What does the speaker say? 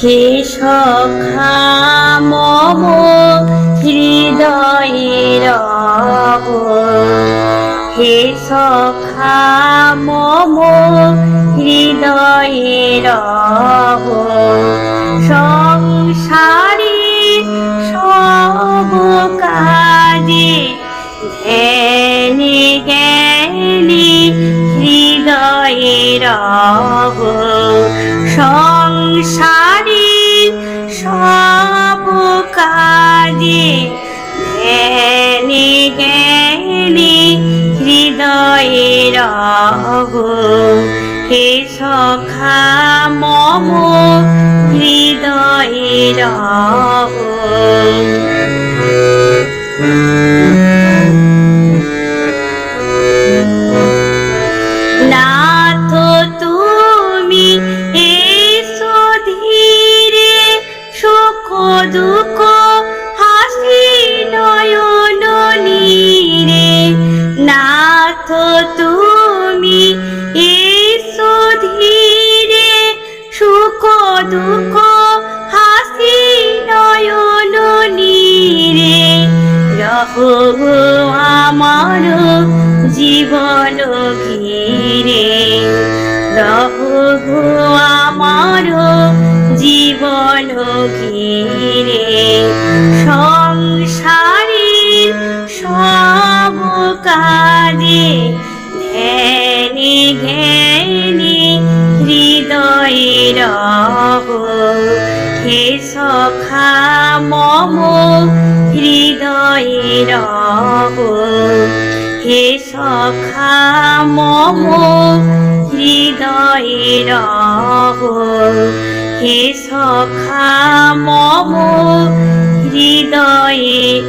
হে সখা, মম হৃদয়ের হে সখা, মম হৃদয়ের সংসারে সব কাজে ধ্যানে জ্ঞানী হৃদয়ের সংসারে ধ্যানে হৃদয়ে হৃদয়ের হে সখা মম হৃদয়ে নাথ তুমি এসো ধীরে সুখ দুঃখ হাসি নয়ন নীরে। রহ আমার জীবন ঘিরে। রহ আমার জীবন ঘিরে। সংসারের জ্ঞানী হৃদয়ের হে সখা মম হৃদয়ের হে সখা মম হৃদয়ের হে সখা মম হৃদয়ের